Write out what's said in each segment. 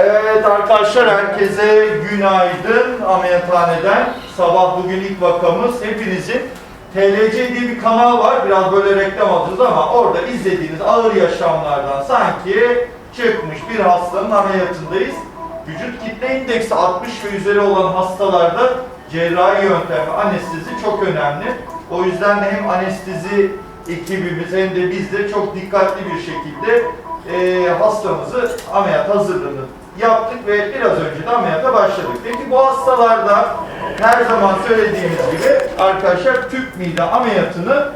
Evet arkadaşlar herkese günaydın ameliyathaneden. Sabah bugün ilk vakamız hepinizin TLC diye bir kanal var. Biraz böyle reklam alıyoruz ama orada izlediğiniz ağır yaşamlardan sanki çıkmış bir hastanın ameliyatındayız. Vücut kitle indeksi 60 ve üzeri olan hastalarda cerrahi yöntem ve anestezi çok önemli. O yüzden de hem anestezi ekibimiz hem de biz de çok dikkatli bir şekilde e, hastamızı ameliyat hazırlığını yaptık ve biraz önce de ameliyata başladık. Peki bu hastalarda her zaman söylediğimiz gibi arkadaşlar tüp mide ameliyatını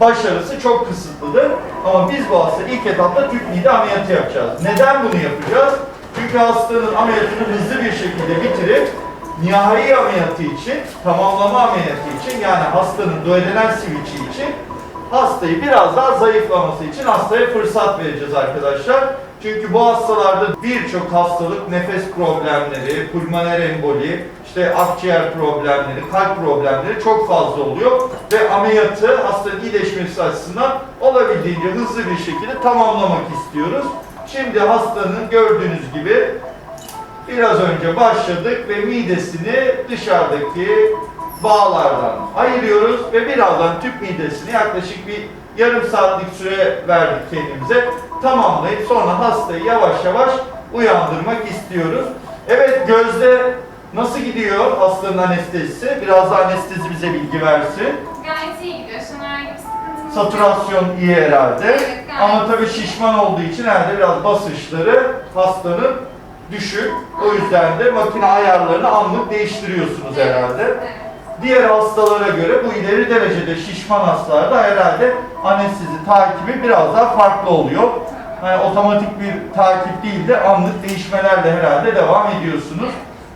başarısı çok kısıtlıdır. Ama biz bu hasta ilk etapta tüp mide ameliyatı yapacağız. Neden bunu yapacağız? Çünkü hastanın ameliyatını hızlı bir şekilde bitirip nihai ameliyatı için, tamamlama ameliyatı için yani hastanın duodenal switch'i için hastayı biraz daha zayıflaması için hastaya fırsat vereceğiz arkadaşlar. Çünkü bu hastalarda birçok hastalık, nefes problemleri, pulmoner emboli, işte akciğer problemleri, kalp problemleri çok fazla oluyor ve ameliyatı hastanın iyileşmesi açısından olabildiğince hızlı bir şekilde tamamlamak istiyoruz. Şimdi hastanın gördüğünüz gibi biraz önce başladık ve midesini dışarıdaki bağlardan ayırıyoruz ve birazdan tüp midesini yaklaşık bir yarım saatlik süre verdik kendimize. Tamamlayıp sonra hastayı yavaş yavaş uyandırmak istiyoruz. Evet gözde nasıl gidiyor hastanın anestezisi? Biraz da anestezi bize bilgi versin. Gayet iyi gidiyor. Şu an herhangi bir sıkıntımız yok. Saturasyon iyi herhalde. Evet, gayet. Ama tabii şişman olduğu için herhalde biraz basınçları hastanın düşük. O yüzden de makine ayarlarını anlık değiştiriyorsunuz herhalde. Diğer hastalara göre bu ileri derecede şişman hastalarda herhalde anestezi takibi biraz daha farklı oluyor. Yani otomatik bir takip değil de anlık değişmelerle herhalde devam ediyorsunuz.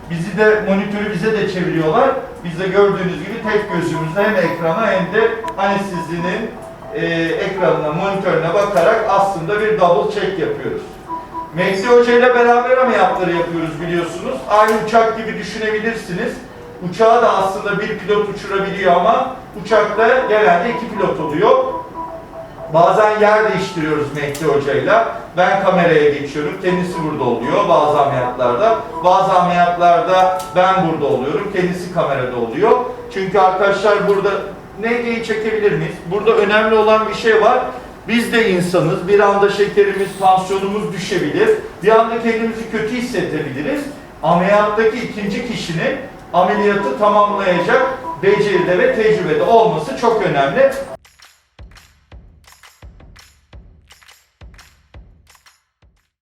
Bizi de monitörü bize de çeviriyorlar. Biz de gördüğünüz gibi tek gözümüzle hem ekrana hem de anestezinin e, ekranına, monitörüne bakarak aslında bir double check yapıyoruz. Mehdi Hoca ile beraber ameliyatları yapıyoruz biliyorsunuz. Aynı uçak gibi düşünebilirsiniz. Uçağı da aslında bir pilot uçurabiliyor ama uçakta genelde iki pilot oluyor. Bazen yer değiştiriyoruz Mehdi Hoca'yla. Ben kameraya geçiyorum, kendisi burada oluyor bazı ameliyatlarda. Bazı ameliyatlarda ben burada oluyorum, kendisi kamerada oluyor. Çünkü arkadaşlar burada NG'yi çekebilir miyiz? Burada önemli olan bir şey var. Biz de insanız. Bir anda şekerimiz, tansiyonumuz düşebilir. Bir anda kendimizi kötü hissedebiliriz. Ameliyattaki ikinci kişinin ameliyatı tamamlayacak beceride ve tecrübede olması çok önemli.